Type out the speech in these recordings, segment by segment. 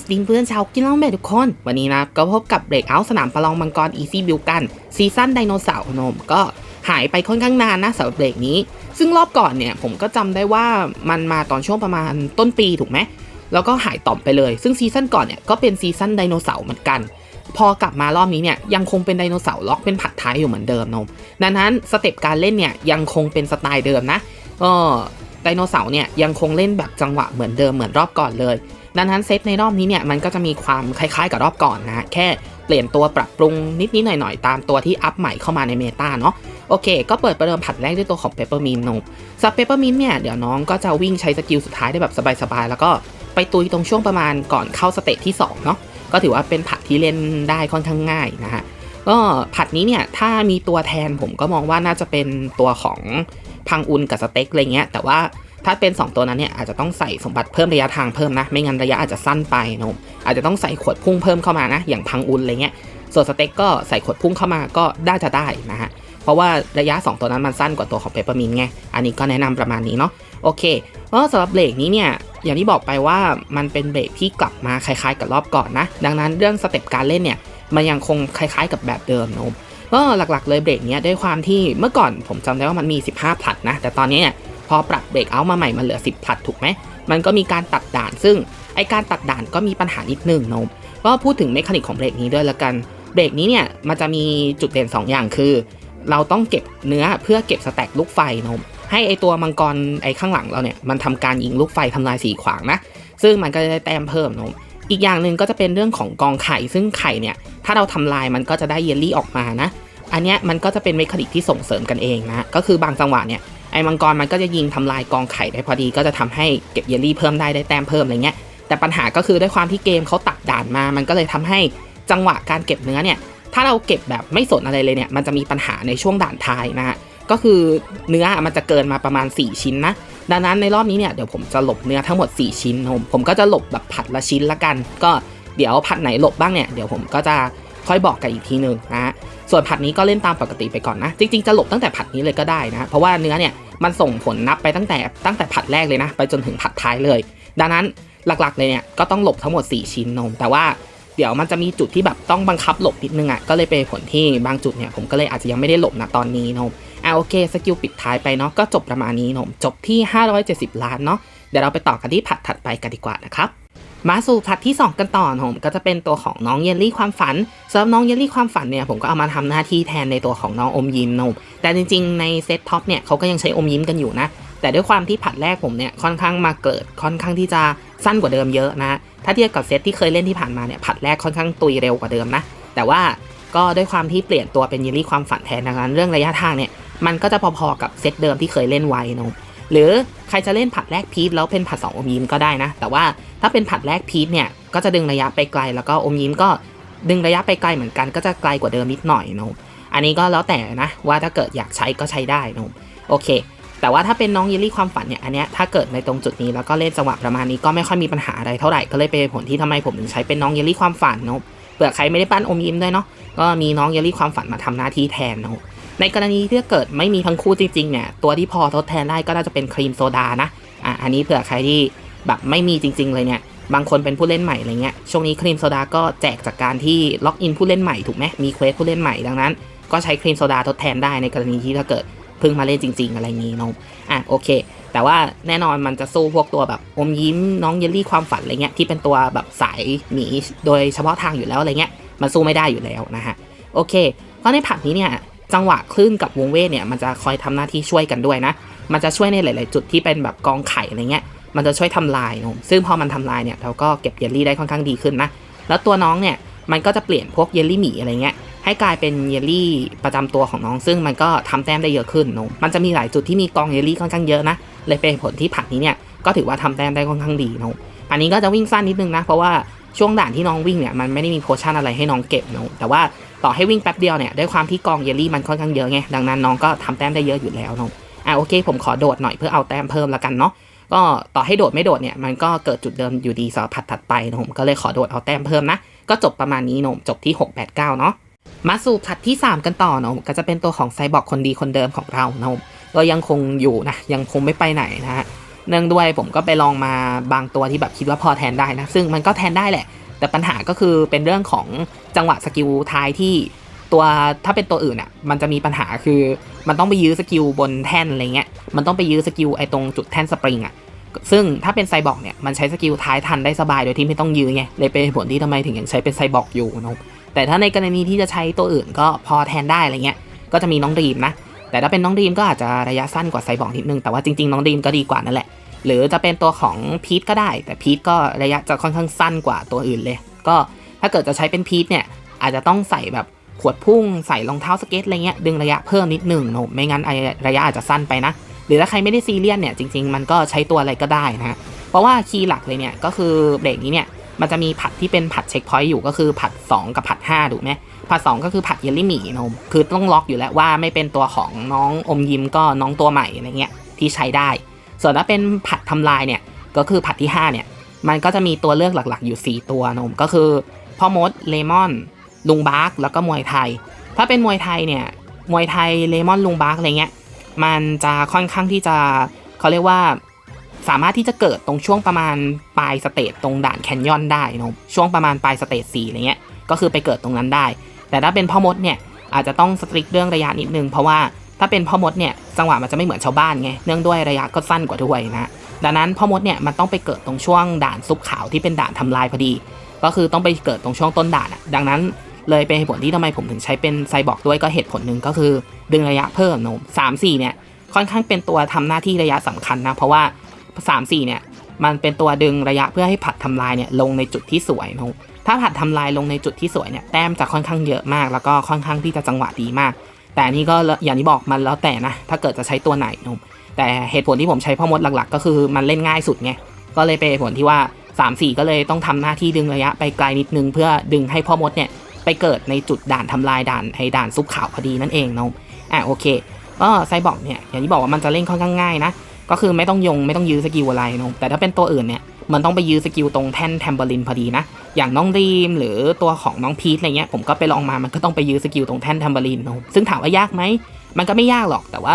สดิงเพื่อนชาวกินล่องเบทุกคน วันนี้นะ ก็พบกับเบรกเอาสนามประลองมังกรอีซี่บิวกัน ซีซั่นไดโนเสาร์นมก็หายไปค่อนข้างนานนะสำหรับเบรกนี้ ซึ่งรอบก่อนเนี่ย ผมก็จำได้ว่ามันมาตอนช่วงประมาณต้นปีถูกไหม แล้วก็หายต่อมไปเลย ซึ่งซีซั่นก่อนเนี่ยก็เป็นซีซั่นไดโนเสาร์เหมือนกัน พอกลับมารอบนี้เนี่ยยังคงเป็นไดโนเสาร์ล็อกเป็นผัดท้ายอยู่เหมือนเดิมนมดังนั้นสเต็ปการเล่นเนี่ยยังคงเป็นสไตล์เดิมนะก็ไดโนเสาร์เนี่ยยังคงเล่นแบบจังหวะเหมือนเดิมเหมือนรอบก่อนเลย ดังนั้นเซตในรอบนี้เนี่ยมันก็จะมีความคล้ายๆกับรอบก่อนนะฮะแค่เปลี่ยนตัวปรับปรุงนิดๆหน่อยๆ ตามตัวที่อัพใหม่เข้ามาในเมตาเนาะโอเค ก็เปิดประเดิมผัดแรกด้วยตัวของเปเปอร์มินนมซับเปเปอร์มินเนี่ยเดี๋ยวน้องก็จะวิ่งใช้สกิลสุดท้ายได้แบบสบายๆ แล้วก็ไปตุยตรงช่วงประมาณก่อนเข้าสเตจที่2เนาะก็ถือว่าเป็นผัดที่เล่นได้ค่อนข้างง่ายนะฮะก็ผัดนี้เนี่ยถ้ามีตัวแทนผมก็มองว่าน่าจะเป็นตัวของพังอุนกับสเต็กอะไรเงี้ยแต่ว่า ถ้าเป็น 2 ตัวนั้นเนี่ยอาจจะต้องใส่สมบัติเพิ่มระยะทางเพิ่มนะ ไม่งั้นระยะอาจจะสั้นไปนะผมอาจจะต้องใส่ขวดพุ่งเพิ่มเข้ามานะ อย่างพังอุนอะไรเงี้ย ส่วนสเต็กก็ใส่ขวดพุ่งเข้ามาก็ได้จะได้นะฮะ เพราะว่าระยะ 2 ตัวนั้นมันสั้นกว่าตัวของเปเปอร์มินไง อันนี้ก็แนะนำประมาณนี้เนาะ โอเคก็สำหรับเบรกนี้เนี่ยอย่างที่บอกไปว่ามันเป็นเบรกที่กลับมาคล้ายๆ กับรอบก่อนนะ ดังนั้นเรื่องสเต็ปการเล่นเนี่ยมันยังคงคล้ายๆ กับแบบเดิมนะผมก็หลักๆเลยเบรกนี้ด้วยความที่เมื่อก่อนผมจำได้ว่ามันมี 15ผลัดนะ แต่ตอนนี้เนี่ย พอปรับเบรกเอามาใหม่มันเหลือ 10ผลัดถูกไหม มันก็มีการตัดด่าน ซึ่งไอการตัดด่านก็มีปัญหานิดนึงนะก็พูดถึงเมคานิกของเบรกนี้ด้วยละกัน เบรกนี้เนี่ยมันจะมีจุดเด่น 2 อย่างคือ เราต้องเก็บเนื้อเพื่อเก็บสแต็กลูกไฟนะให้ไอตัวมังกรไอข้างหลังเราเนี่ยมันทำการยิงลูกไฟทำลายสีขวางนะ ซึ่งมันก็จะได้แต้มเพิ่มนะอีกอย่างหนึ่งก็จะเป็นเรื่องของกองไข่ ซึ่งไข่เนี่ยถ้าเราทำลายมันก็จะได้เยลลี่ออกมานะ อันเนี้ยมันก็จะเป็นเมคานิกที่ส่งเสริมกันเองนะ ก็คือบางจังหวะเนี่ย อ้มังกรมันก็จะยิงทำลายกองไข่ได้พอดีก็จะทำให้เก็บเยลลี่เพิ่มได้ได้แต้มเพิ่มอะไรเงี้ยแต่ปัญหาก็คือด้วยความที่เกมเขาตัดด่านมา มันก็เลยทำให้จังหวะการเก็บเนื้อเนี่ยถ้าเราเก็บแบบไม่สนอะไรเลยเนี่ยมันจะมีปัญหาในช่วงด่านท้ายนะฮะก็คือเนื้อมันจะเกินมาประมาณ 4 ชิ้นนะดังนั้นในรอบนี้เนี่ยเดี๋ยวผมจะหลบเนื้อทั้งหมด 4 ชิ้นผมผมก็จะหลบแบบผัดละชิ้นละกัน ก็เดี๋ยวผัดไหนหลบบ้างเนี่ยเดี๋ยวผมก็จะ ค่อยบอกกันอีกทีหนึ่งนะฮะส่วนผัดนี้ก็เล่นตามปกติไปก่อนนะ จริงๆจะหลบตั้งแต่ผัดนี้เลยก็ได้นะเพราะว่าเนื้อเนี่ยมันส่งผลนับไปตั้งแต่ตั้งแต่ผัดแรกเลยนะ ไปจนถึงผัดท้ายเลย ดังนั้นหลักๆเลยเนี่ยก็ต้องหลบทั้งหมด 4 ชิ้นนม แต่ว่าเดี๋ยวมันจะมีจุดที่แบบต้องบังคับหลบนิดนึงอะก็เลยเป็นผลที่บางจุดเนี่ยผมก็เลยอาจจะยังไม่ได้หลบนะตอนนี้นมอะโอเคสกิลปิดท้ายไปเนาะก็จบประมาณนี้นมจบที่ 570 ล้านเนาะเดี๋ยวเราไปต่อกันที่ผัดถัดไปกันดีกว่านะครับ มาสู่ผัดที่ 2 กันต่อผมก็จะเป็นตัวของน้องเยลลี่ความฝันสำหรับน้องเยลลี่ความฝันเนี่ยผมก็เอามาทำหน้าที่แทนในตัวของน้องอมยิ้มนมแต่จริงๆในเซตท็อปเนี่ยเขาก็ยังใช้อมยิ้มกันอยู่นะ แต่ด้วยความที่ผัดแรกผมเนี่ยค่อนข้างมาเกิดค่อนข้างที่จะสั้นกว่าเดิมเยอะนะ ถ้าเทียบกับเซตที่เคยเล่นที่ผ่านมาเนี่ยผัดแรกค่อนข้างตุยเร็วกว่าเดิมนะ แต่ว่าก็ด้วยความที่เปลี่ยนตัวเป็นเยลลี่ความฝันแทนดังนั้นเรื่องระยะทางเนี่ยมันก็จะพอๆกับเซตเดิมที่เคยเล่นไว้นม หรือใครจะเล่นผัดแรกพีทแล้วเป็นผัดสองอมยิ้มก็ได้นะ แต่ว่าถ้าเป็นผัดแรกพีทเนี่ยก็จะดึงระยะไปไกล แล้วก็อมยิ้มก็ดึงระยะไปไกลเหมือนกันก็จะไกลกว่าเดิมนิดหน่อยนะอันนี้ก็แล้วแต่นะว่าถ้าเกิดอยากใช้ก็ใช้ได้นะโอเค แต่ว่าถ้าเป็นน้องเยลลี่ความฝันเนี่ยอันเนี้ยถ้าเกิดในตรงจุดนี้แล้วก็เล่นจังหวะประมาณนี้ก็ไม่ค่อยมีปัญหาอะไรเท่าไหร่ก็เลยเป็นผลที่ทำไมผมถึงใช้เป็นน้องเยลลี่ความฝันนะเผื่อใครไม่ได้ปั้นอมยิ้มด้วยเนาะก็มีน้องเยลลี่ความฝันมาทำหน้าที่แทนนะ ในกรณีที่เกิดไม่มีทั้งคู่จริงๆเนี่ยตัวที่พอทดแทนได้ก็น่าจะเป็นครีมโซดานะอะอันนี้เผื่อใครที่แบบไม่มีจริง ๆ เลยเนี่ยบางคนเป็นผู้เล่นใหม่อะไรเงี้ยช่วงนี้ครีมโซดาก็แจกจากการที่ล็อกอินผู้เล่นใหม่ถูกไหมมีเควสผู้เล่นใหม่ดังนั้น ก็ใช้ครีมโซดาทดแทนได้ในกรณีที่ถ้าเกิดเพิ่งมาเล่นจริง ๆ อะไรงี้เนาะอะโอเค แต่ว่าแน่นอนมันจะสู้พวกตัวแบบอมยิ้มน้องเยลลี่ความฝันอะไรเงี้ยที่เป็นตัวแบบสายหนีโดยเฉพาะทางอยู่แล้วอะไรเงี้ยมันสู้ไม่ได้อยู่แล้วนะฮะโอเคเพราะในผักนี้เนี่ย จังหวะคลื่นกับวงเวทเนี่ยมันจะคอยทำหน้าที่ช่วยกันด้วยนะ มันจะช่วยในหลาย ๆ จุดที่เป็นแบบกองไข่อะไรเงี้ย มันจะช่วยทำลายนมซึ่งพอมันทำลายเนี่ยเราก็เก็บเยลลี่ได้ค่อนข้างดีขึ้นนะ แล้วตัวน้องเนี่ยมันก็จะเปลี่ยนพวกเยลลี่หมีอะไรเงี้ยให้กลายเป็นเยลลี่ประจำตัวของน้อง ซึ่งมันก็ทำแต้มได้เยอะขึ้นนมมันจะมีหลายจุดที่มีกองเยลลี่ค่อนข้างเยอะนะ เลยเป็นผลที่ผักนี้เนี่ยก็ถือว่าทำแต้มได้ค่อนข้างดีนมอันนี้ก็จะวิ่งสั้นนิดนึงนะ เพราะว่าช่วงด่านที่น้องวิ่งเนี่ยมันไม่ได้มีโพชั่นอะไรให้น้องเก็บนะแต่ว่า ต่อให้วิ่งแป๊บเดียวเนี่ยด้วยความที่กองเยลลี่มันค่อนข้างเยอะไงดังนั้นน้องก็ทำแต้มได้เยอะอยู่แล้วเนอะอะโอเค ผมขอโดดหน่อยเพื่อเอาแต้มเพิ่มละกันเนาะก็ต่อให้โดดไม่โดดเนี่ยมันก็เกิดจุดเดิมอยู่ดีสำหรับผัดถัดไปนะผมก็เลยขอโดดเอาแต้มเพิ่มนะ ก็จบประมาณนี้นอะจบที่ 6 8 9 เนาะมาสู่ผัดที่ 3 กันต่อนอะก็จะเป็นตัวของไซบอร์กคนดีคนเดิมของเราเนอะก็ยังคงอยู่นะยังคงไม่ไปไหนนะฮะเนื่องด้วยผมก็ไปลองมาบางตัวที่แบบคิดว่าพอแทนได้นะ ซึ่งมันก็แทนได้แหละ แต่ปัญหาก็คือเป็นเรื่องของจังหวะสกิลท้ายที่ตัวถ้าเป็นตัวอื่นอะมันจะมีปัญหาคือมันต้องไปยื้อสกิลบนแท่นอะไรเงี้ยมันต้องไปยื้อสกิลไอ้ตรงจุดแท่นสปริงอะซึ่งถ้าเป็นไซบอร์กเนี่ยมันใช้สกิลท้ายทันได้สบายโดยที่ไม่ต้องยื้อไงเลยเป็นผลที่ทำไมถึงยังใช้เป็นไซบอร์กอยู่นะแต่ถ้าในกรณีที่จะใช้ตัวอื่นก็พอแทนได้อะไรเงี้ยก็จะมีน้องดีมนะแต่ถ้าเป็นน้องดีมก็อาจจะระยะสั้นกว่าไซบอร์กนิดนึงแต่ว่าจริงๆน้องดีมก็ดีกว่านั่นแหละ หรือจะเป็นตัวของพีทก็ได้ แต่พีทก็ระยะจะค่อนข้างสั้นกว่าตัวอื่นเลย ก็ถ้าเกิดจะใช้เป็นพีทเนี่ยอาจจะต้องใส่แบบขวดพุ่งใส่รองเท้าสเก็ตอะไรเงี้ยดึงระยะเพิ่มนิดหนึ่งโนไม่งั้นระยะอาจจะสั้นไปนะ หรือถ้าใครไม่ได้ซีเรียสเนี่ยจริง ๆ มันก็ใช้ตัวอะไรก็ได้นะฮะเพราะว่าคีย์หลักเลยเนี่ยก็คือเบรกนี้เนี่ยมันจะมีผัดที่เป็นผัดเช็คพอยต์อยู่ก็คือผัด 2 กับผัด5ถูกไหมผัด 2 ก็คือผัดเยลลี่หมี่นมคือต้องล็อกอยู่แล้วว่าไม่เป็นตัวของน้องอมยิ้มก็น้องตัวใหม่อะไรเงี้ยที่ใช้ได้ ส่วนถ้าเป็นผัดทำลายเนี่ยก็คือผัดที่5เนี่ยมันก็จะมีตัวเลือกหลักๆอยู่ 4 ตัวนมก็คือพ่อมดเลมอนลุงบาร์กแล้วก็มวยไทย ถ้าเป็นมวยไทยเนี่ยมวยไทยเลมอนลุงบาร์กอะไรเงี้ยมันจะค่อนข้างที่จะเขาเรียกว่าสามารถที่จะเกิดตรงช่วงประมาณปลายสเตจตรงด่านแคนยอนได้นมช่วงประมาณปลายสเตจ4อะไรเงี้ยก็คือไปเกิดตรงนั้นได้ แต่ถ้าเป็นพ่อมดเนี่ยอาจจะต้องสตริกเรื่องระยะนิดนึง เพราะว่า ถ้าเป็นพ่อมดเนี่ยจังหวะมันจะไม่เหมือนชาวบ้านไงเนื่องด้วยระยะก็สั้นกว่าด้วยนะดังนั้นพ่อมดเนี่ยมันต้องไปเกิดตรงช่วงด่านซุปขาวที่เป็นด่านทำลายพอดี ก็คือต้องไปเกิดตรงช่วงต้นด่านอะดังนั้นเลยเป็นเหตุผลที่ทำไมผมถึงใช้เป็นไซบอร์กด้วยก็เหตุผลหนึ่งก็คือ ดึงระยะเพิ่มโนมสามสี่เนี่ยค่อนข้างเป็นตัวทำหน้าที่ระยะสำคัญนะเพราะว่าสามสี่เนี่ยมันเป็นตัวดึงระยะเพื่อให้ผัดทำลายเนี่ยลงในจุดที่สวยโนมถ้าผัดทำลายลงในจุดที่สวยเนี่ยแต้มจะค่อนข้างเยอะมาก แล้วก็ค่อนข้างที่จะจังหวะดีมาก แต่อันนี้ก็อย่างที่บอกมันแล้วแต่นะ ถ้าเกิดจะใช้ตัวไหนโนมแต่เหตุผลที่ผมใช้พ่อมดหลักๆ ก็คือมันเล่นง่ายสุดไง ก็เลยเป็นเหตุผลที่ว่า 3 4 ก็เลยต้องทำหน้าที่ดึงระยะไปไกลนิดนึง เพื่อดึงให้พ่อมดเนี่ยไปเกิดในจุดด่านทำลายด่านไอ้ด่านซุปขาวพอดีนั่นเองเนาะอะโอเค ก็ไซบอร์กเนี่ยอย่างที่บอกว่ามันจะเล่นค่อนข้างง่ายนะ ก็คือไม่ต้องยงไม่ต้องยื้อสกิลอะไรเนาะแต่ถ้าเป็นตัวอื่นเนี่ย มันต้องไปยื้อสกิลตรงแท่นแทมเบอรินพอดีนะ อย่างน้องดีมหรือตัวของน้องพีทอะไรเงี้ยผมก็ไปลองมามันก็ต้องไปยื้อสกิลตรงแท่นแทมเบอรินซึ่งถามว่ายากไหมมันก็ไม่ยากหรอกแต่ว่า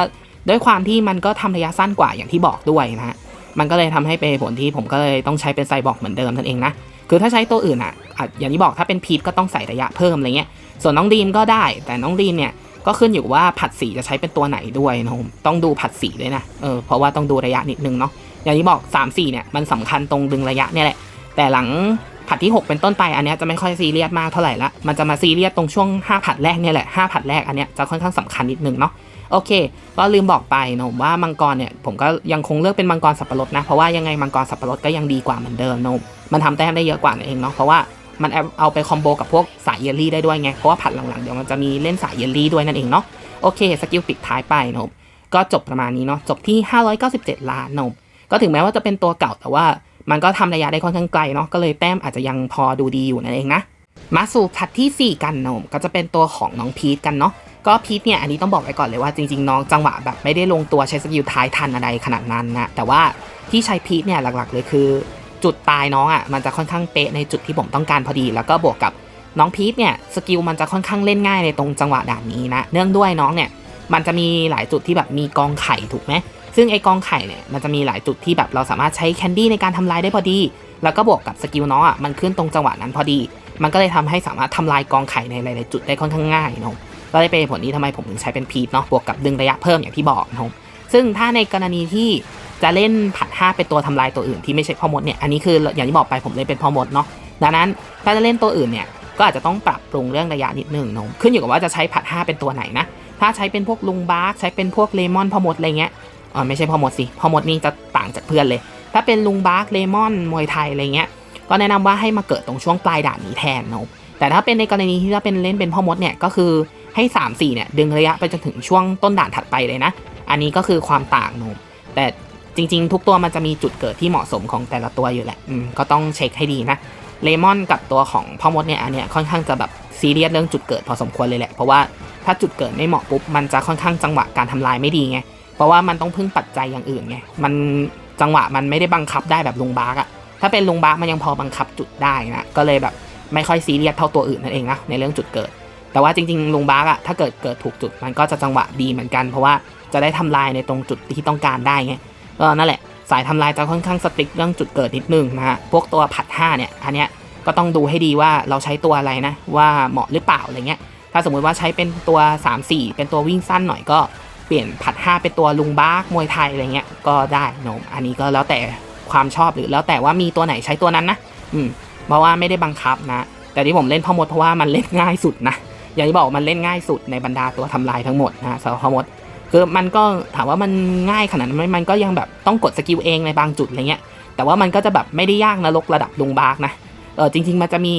ด้วยความที่มันก็ทำระยะสั้นกว่าอย่างที่บอกด้วยนะฮะมันก็เลยทำให้เป็นผลที่ผมก็เลยต้องใช้เป็นไซบอร์กเหมือนเดิมนั่นเองนะคือถ้าใช้ตัวอื่นอะอะอย่างที่บอกถ้าเป็นพีทก็ต้องใส่ระยะเพิ่มอะไรเงี้ยส่วนน้องดีมก็ได้ แต่น้องดีมเนี่ยก็ขึ้นอยู่ว่าผัดสีจะใช้เป็นตัวไหนด้วยนะผมต้องดูผัดสีด้วยนะเออเพราะว่าต้องดูระยะนิดนึงเนาะ อย่างที่บอก 3 4 เนี่ย มันสำคัญตรงดึงระยะเนี่ยแหละ แต่หลังผัดที่ 6 เป็นต้นไปอันนี้จะไม่ค่อยซีเรียสมากเท่าไหร่ละ มันจะมาซีเรียสตรงช่วง 5 ผัดแรกเนี่ยแหละ 5 ผัดแรกอันนี้จะค่อนข้างสำคัญนิดนึงเนาะ โอเค ก็ลืมบอกไปนะผมว่ามังกรเนี่ยผมก็ยังคงเลือกเป็นมังกรสับปะรดนะ เพราะว่ายังไงมังกรสับปะรดก็ยังดีกว่าเหมือนเดิมนะมันทำแต้มได้เยอะกว่านั่นเองเนาะ เพราะว่ามันเอาไปคอมโบกับพวกสายเยลลี่ได้ด้วยไง เพราะว่าผัดหลังๆเดี๋ยวมันจะมีเล่นสายเยลลี่ด้วยนั่นเองเนาะ โอเค สกิลปิดท้ายไปนะก็จบประมาณนี้เนาะ จบที่ 597 ล้านนะ ก็ถึงแม้ว่าจะเป็นตัวเก่าแต่ว่ามันก็ทำระยะได้ค่อนข้างไกลเนาะก็เลยแต้มอาจจะยังพอดูดีอยู่นั่นเองนะมาสู่ผัดทีสี่ 4 กันนมก็จะเป็นตัวของน้องพีทกันเนาะก็พีทเนี่ยอันนี้ต้องบอกไว้ก่อนเลยว่าจริงๆน้องจังหวะแบบไม่ได้ลงตัวใช้สกิลท้ายทันอะไรขนาดนั้นนะแต่ว่าที่ใช้พีทเนี่ยหลักๆเลยคือ จุดตายน้องอะมันจะค่อนข้างเป๊ะในจุดที่ผมต้องการพอดี แล้วก็บวกกับน้องพีทเนี่ยสกิลมันจะค่อนข้างเล่นง่ายในตรงจังหวะด่านนี้นะเนื่องด้วยน้องเนี่ยมันจะมีหลายจุดที่แบบมีกองไข่ถูกไหม ซึ่งไอกองไข่เนี่ยมันจะมีหลายจุดที่แบบเราสามารถใช้แคนดี้ในการทำลายได้พอดี แล้วก็บวกกับสกิลน้องอะมันขึ้นตรงจังหวะนั้นพอดี มันก็เลยทำให้สามารถทำลายกองไข่ในหลายๆจุดได้ค่อนข้างง่ายเนาะก็ได้เป็นผลที่ทำไมผมถึงใช้เป็นพีทเนาะบวกกับดึงระยะเพิ่มอย่างที่บอกนะซึ่งถ้าในกรณีที่จะเล่นผัด5เป็นตัวทำลายตัวอื่นที่ไม่ใช่พ่อมดเนี่ยอันนี้คืออย่างที่บอกไปผมเล่นเป็นพ่อมดเนาะดังนั้นถ้าจะเล่นตัวอื่นเนี่ยก็อาจจะต้องปรับปรุงเรื่องระยะนิดนึงเนาะขึ้นอยู่กับว่าจะใช้ผัด5เป็นตัวไหนนะถ้าใช้เป็นพวกลุงบาร์กใช้เป็นพวกเลมอนพ่อมดอะไรเงี้ย ออไม่ใช่พ่อมดสิพ่อมดนี่จะต่างจากเพื่อนเลย ถ้าเป็นลุงบาร์กเลมอนมวยไทยอะไรเงี้ยก็แนะนำว่าให้มาเกิดตรงช่วงปลายด่านนี้แทนนะแต่ถ้าเป็นในกรณีที่ถ้าเป็นเล่นเป็นพ่อมดเนี่ยก็คือให้ 3 4เนี่ยดึงระยะไปจนถึงช่วงต้นด่านถัดไปเลยนะ อันนี้ก็คือความต่างนมแต่จริง ๆ ทุกตัวมันจะมีจุดเกิดที่เหมาะสมของแต่ละตัวอยู่แหละก็ต้องเช็คให้ดีนะเลมอนกับตัวของพ่อมดเนี่ยอันเนี้ยค่อนข้างจะแบบซีเรียสเรื่องจุดเกิดพอสมควรเลยแหละเพราะว่าถ้าจุดเกิดไม่เหมาะปุ๊บมันจะค่อนข้างจังหวะการทำลายไม่ดีไง ราะว่ามันต้องพึ่งปัจจัยอย่างอื่นไงมันจังหวะมันไม่ได้บังคับได้แบบลุงบาร์กอะถ้าเป็นลุงบาร์กมันยังพอบังคับจุดได้นะก็เลยแบบไม่ค่อยซีเรียสเท่าตัวอื่นนั่นเองนะในเรื่องจุดเกิด แต่ว่าจริงๆลุงบาร์กอะถ้าเกิดเกิดถูกจุดมันก็จะจังหวะดีเหมือนกัน เพราะว่าจะได้ทำลายในตรงจุดที่ต้องการได้ไงก็นั่นแหละสายทำลายจะค่อนข้างสติ๊กเรื่องจุดเกิดนิดนึงนะฮะพวกตัวผัด5เนี่ยอันเนี้ยก็ต้องดูให้ดีว่าเราใช้ตัวอะไรนะ ว่าเหมาะหรือเปล่าอะไรเงี้ยถ้าสมมุติว่าใช้เป็นตัว 3 4 เป็นตัววิ่งสั้นหน่อยก็ เปลี่ยนผัด5เป็นตัวลุงบาร์กมวยไทยอะไรเงี้ยก็ได้นมอันนี้ก็แล้วแต่ความชอบหรือแล้วแต่ว่ามีตัวไหนใช้ตัวนั้นนะอืมเพราะว่าไม่ได้บังคับนะ แต่ที่ผมเล่นพ่อมดเพราะว่ามันเล่นง่ายสุดนะอย่างที่บอกมันเล่นง่ายสุดในบรรดาตัวทำลายทั้งหมดนะสำหรับพ่อมดคือมันก็ถามว่ามันง่ายขนาดนั้นไหมมันก็ยังแบบต้องกดสกิลเองในบางจุดอะไรเงี้ยแต่ว่ามันก็จะแบบไม่ได้ยากนรกระดับลุงบาร์กนะเออจริง ๆ มันจะมี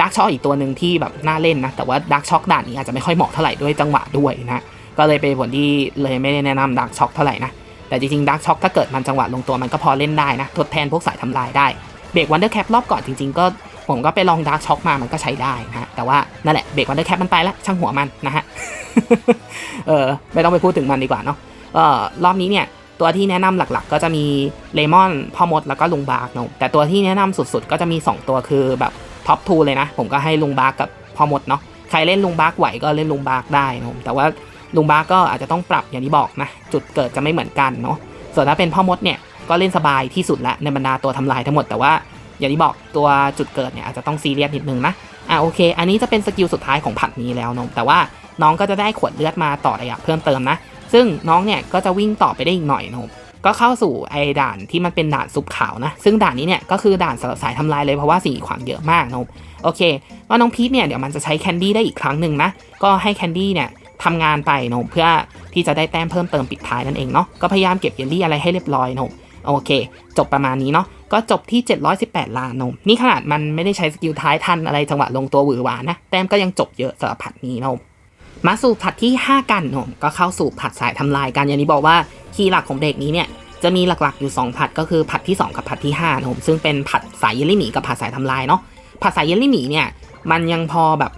ดักช็อคอีกตัวหนึ่งที่แบบน่าเล่นนะแต่ว่าดักช็อคด่านนี้อาจจะไม่ค่อยเหมาะเท่าไหร่ด้วยจังหวะด้วยนะ ก็เลยเป็นผลที่เลยไม่ได้แนะนำดักช็อคเท่าไหร่นะ แต่จริงๆดักช็อคถ้าเกิดมันจังหวะลงตัวมันก็พอเล่นได้นะ ทดแทนพวกสายทำลายได้ เบรกวันเดอร์แคปรอบก่อนจริงๆก็ผมก็ไปลองดักช็อคมามันก็ใช้ได้นะแต่ว่านั่นแหละเบรกวันเดอร์แคปมันไปแล้วช่างหัวมันนะฮะเออไม่ต้องไปพูดถึงมันดีกว่าเนาะก็รอบนี้เนี่ยตัวที่แนะนำหลักๆ ก็จะมีเลมอนพ่อมดแล้วก็ลุงบาร์กเนาะแต่ตัวที่แนะนำสุดๆ ก็จะมี 2 ตัวคือแบบท็อปทูเลยนะ ผมก็ให้ลุงบาร์กกับพ่อมดเนาะใครเล่นลุงบาร์กไหวก็เล่นลุงบาร์กได้นะแต่ว่า ลุงบ้าก็อาจจะต้องปรับอย่างที่บอกนะจุดเกิดจะไม่เหมือนกันเนาะส่วนถ้าเป็นพ่อมดเนี่ยก็เล่นสบายที่สุดละในบรรดาตัวทำลายทั้งหมดแต่ว่าอย่างที่บอกตัวจุดเกิดเนี่ยอาจจะต้องซีเรียสนิดนึงนะอะโอเค อันนี้จะเป็นสกิลสุดท้ายของผัดนี้แล้วนาะแต่ว่าน้องก็จะได้ขวดเลือดมาต่อระยะเพิ่มเติมนะ ซึ่งน้องเนี่ยก็จะวิ่งต่อไปได้อีกหน่อยนะครับก็เข้าสู่ไอ้ด่านที่มันเป็นด่านซุปขาวนะ ซึ่งด่านนี้เนี่ยก็คือด่านสำหรับสายทำลายเลยเพราะว่าสีขวางเยอะมากนะครับโอเคก็น้องพีทเนี่ยเดี๋ยวมันจะใช้แคนดี้ได้อีกครั้งหนึ่งนะ ก็ให้แคนดี้เนี่ย ทำงานไปนะครับเพื่อที่จะได้แต้มเพิ่มเติมปิดท้ายนั่นเองเนาะก็พยายามเก็บเยลลี่อะไรให้เรียบร้อยนะครับโอเค จบประมาณนี้เนาะก็จบที่ 718 ล้านนมนี่ขนาดมันไม่ได้ใช้สกิลท้ายทันอะไรจังหวะลงตัวหวือหวานะ แต้มก็ยังจบเยอะสำหรับผัดนี้นะครับมาสู่ผัดที่ 5 กันผมก็เข้าสู่ผัดสายทำลายกันอย่างนี้บอกว่าคีย์หลักของเด็กนี้เนี่ยจะมีหลักๆอยู่ 2 ผัดก็คือผัดที่ 2 กับผัดที่5นะผมซึ่งเป็นผัดสายเยลลี่หมีกับผัดสายทำลายเนาะผัดสายเยลลี่หมีเนี่ยมันยังพอแบบ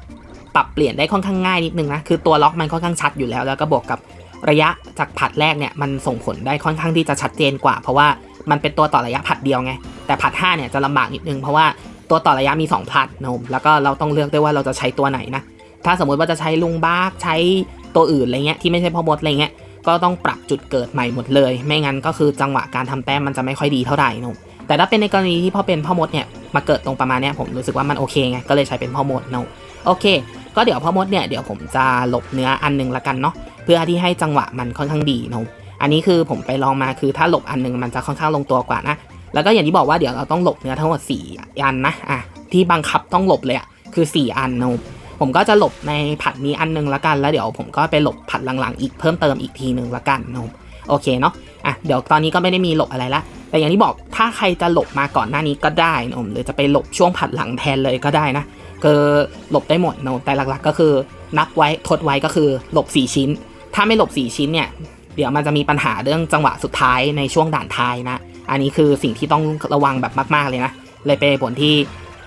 ปรับเปลี่ยนได้ค่อนข้างง่ายนิดนึงนะคือตัวล็อกมันค่อนข้างชัดอยู่แล้ว แล้วก็บวกกับระยะจากผัดแรกเนี่ยมันส่งผลได้ค่อนข้างที่จะชัดเจนกว่า เพราะว่ามันเป็นตัวต่อระยะผัดเดียวไงแต่ผัด5เนี่ยจะลำบากนิดนึงเพราะว่าตัวต่อระยะมี2ผัดนะผมแล้วก็เราต้องเลือกด้วยว่าเราจะใช้ตัวไหนนะถ้าสมมติว่าจะใช้ลุงบาร์กใช้ตัวอื่นอะไรเงี้ยที่ไม่ใช่พ่อมดอะไรเงี้ยก็ต้องปรับจุดเกิดใหม่หมดเลย ไม่งั้นก็คือจังหวะการทำแต้มมันจะไม่ค่อยดีเท่าไหร่นะแต่ถ้าเป็นในกรณีที่พ่อเป็นพ่อมดเนี่ยมาเกิดตรงประมาณเนี้ยผมรู้สึกว่ามันโอเคไงก็เลยใช้เป็นพ่อมดนะโอเค ก็เดี๋ยวพ่อมดเนี่ยเดี๋ยวผมจะหลบเนื้ออันหนึงละกันเนาะเพื่อที่ให้จังหวะมันค่อนข้างดีนะอันนี้คือผมไปลองมาคือถ้าหลบอันหนึงมันจะค่อนข้างลงตัวกว่านะแล้วก็อย่างที่บอกว่าเดี๋ยวเราต้องหลบเนื้อทั้งหมด4อันนะอะที่บังคับต้องหลบเลยอะคือ 4 อันนะผมก็จะหลบในผัดนี้อันนึงละกัน แล้วเดี๋ยวผมก็ไปหลบผัดหลังๆ อีกเพิ่มเติมอีกทีนึงละกันนะโอเคเนาะอะเดี๋ยวตอนนี้ก็ไม่ได้มีหลบอะไรละแต่อย่างที่บอกถ้าใครจะหลบมาก่อนหน้านี้ก็ได้นะหรือจะไปหลบช่วงผัดหลังแทนเลยก็ได้นะ คือหลบได้หมดนะแต่หลักๆ ก็คือนับไว้ทดไว้ก็คือหลบ 4 ชิ้น ถ้าไม่หลบ 4 ชิ้นเนี่ยเดี๋ยวมันจะมีปัญหาเรื่องจังหวะสุดท้ายในช่วงด่านท้ายนะ อันนี้คือสิ่งที่ต้องระวังแบบมาก ๆ เลยนะ เลยเป็นผลที่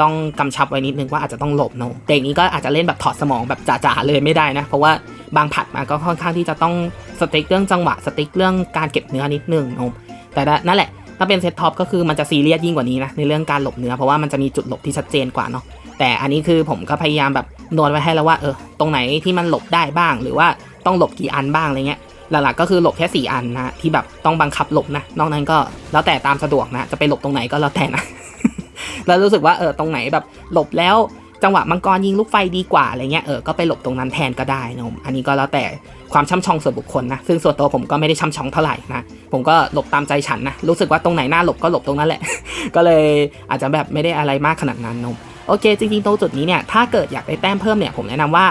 ต้องกำชับไว้นิดนึงว่าอาจจะต้องหลบเนาะเด็กนี้ก็อาจจะเล่นแบบถอดสมองแบบจ๋าๆเลยไม่ได้นะ เพราะว่าบางผัดมาก็ค่อนข้างที่จะต้องสติ๊กเรื่องจังหวะสติ๊กเรื่องการเก็บเนื้อนิดนึงเนาะแต่นั่นแหละถ้าเป็นเซตท็อปก็คือมันจะซีเรียสยิ่งกว่านี้นะในเรื่องการหลบเนื้อเพราะว่ามันจะมีจุดหลบที่ชัดเจนกว่าเนาะ แต่อันนี้คือผมก็พยายามแบบนวดไว้ให้แล้วว่าเออตรงไหนที่มันหลบได้บ้าง หรือว่าต้องหลบกี่อันบ้างอะไรเงี้ยหลักๆก็คือหลบแค่4อันนะที่แบบต้องบังคับหลบนะนอกนั้นก็แล้วแต่ตามสะดวกนะจะไปหลบตรงไหนก็แล้วแต่นะแล้วรู้สึกว่าเออตรงไหนแบบหลบแล้วจังหวะมังกรยิงลูกไฟดีกว่าอะไรเงี้ยเออก็ไปหลบตรงนั้นแทนก็ได้นะผมอันนี้ก็แล้วแต่ความช่ำชองส่วนบุคคลนะซึ่งส่วนตัวผมก็ไม่ได้ช่ำชองเท่าไหร่นะผมก็หลบตามใจฉันนะรู้สึกว่าตรงไหนหน้าหลบก็หลบตรงนั้นแหละ ก็เลยอาจจะแบบไม่ได้อะไรมากขนาดนั้นนะ โอเค จริงๆตรงจุดนี้เนี่ยถ้าเกิดอยากได้แต้มเพิ่มเนี่ยผมแนะนำว่า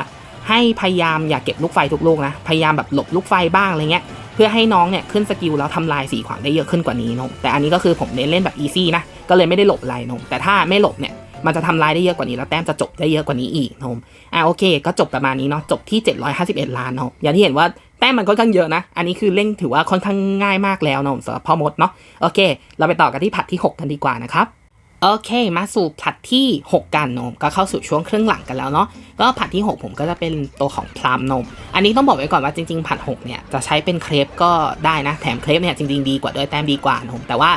ให้พยายามอย่าเก็บลูกไฟทุกลูกนะพยายามแบบหลบลูกไฟบ้างอะไรเงี้ยเพื่อให้น้องเนี่ยขึ้นสกิลแล้วทำลายสีขวางได้เยอะขึ้นกว่านี้นอะแต่อันนี้ก็คือผมเน้นเล่นแบบอีซี่นะก็เลยไม่ได้หลบอะไรนอะแต่ถ้าไม่หลบเนี่ยมันจะทำลายได้เยอะกว่านี้แล้วแต้มจะจบได้เยอะกว่านี้อีกเนอะอะโอเค ก็จบประมาณนี้เนาะจบที่ 751 ล้านเนาะอย่างที่เห็นว่าแต้มมันค่อนข้างเยอะนะ อันนี้คือเล่นถือว่าค่อนข้างง่ายมากแล้วนะผมสำหรับพ่อมดเนาะโอเค เราไปต่อกันที่ผัดที่ 6 กันดีกว่านะครับ โอเค มาสู่ผัดที่ 6 กันนม ก็เข้าสู่ช่วงครึ่งหลังกันแล้วเนาะก็ผัดที่ 6 ผมก็จะเป็นตัวของพลามนม อันนี้ต้องบอกไว้ก่อนว่าจริงๆผัด6เนี่ยจะใช้เป็นเครปก็ได้นะ แถมเครปเนี่ยจริงๆดีกว่าด้วยแต้มดีกว่านะผมแต่ว่า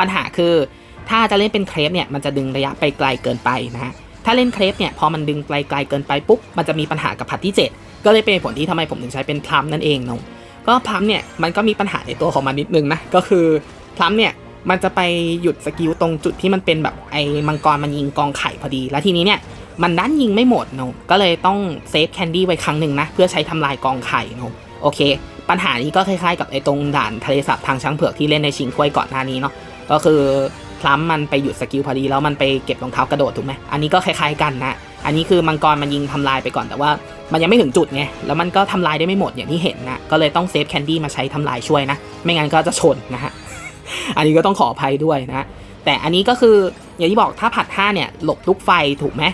ปัญหาคือถ้าจะเล่นเป็นเครปเนี่ยมันจะดึงระยะไปไกลเกินไปนะฮะถ้าเล่นเครปเนี่ยพอมันดึงไกลๆเกินไปปุ๊บมันจะมีปัญหากับผัดที่ 7 ก็เลยเป็นผลที่ทำไมผมถึงใช้เป็นพลัมนั่นเองนาะก็พลัมเนี่ยมันก็มีปัญหาในตัวของมันนิดนึงนะก็คือพลัมเนี่ย มันจะไปหยุดสกิลตรงจุดที่มันเป็นแบบไอ้มังกรมันยิงกองไข่พอดี แล้วทีนี้เนี่ยมันดันยิงไม่หมดเนอะก็เลยต้องเซฟแคนดี้ไว้ครั้งหนึ่งนะ เพื่อใช้ทำลายกองไข่เนอะโอเค ปัญหานี้ก็คล้ายๆ กับไอ้ตรงด่านทะเลสาบทางช้างเผือกที่เล่นในชิงถ้วยก่อนหน้านี้เนาะก็คือพลัมมันไปหยุดสกิลพอดีแล้วมันไปเก็บรองเท้ากระโดดถูกไหมอันนี้ก็คล้ายๆกันนะอันนี้คือมังกรมันยิงทำลายไปก่อนแต่ว่ามันยังไม่ถึงจุดไงแล้วมันก็ทำลายได้ไม่หมดอย่างที่เห็นนะก็เลยต้องเซฟแคนดี้มาใช้ทำลายช่วยนะ ไม่งั้นก็จะชนนะฮะ อันนี้ก็ต้องขออภัยด้วยนะ แต่อันนี้ก็คืออย่างที่บอกถ้าผัด5เนี่ยหลบลูกไฟถูกไหม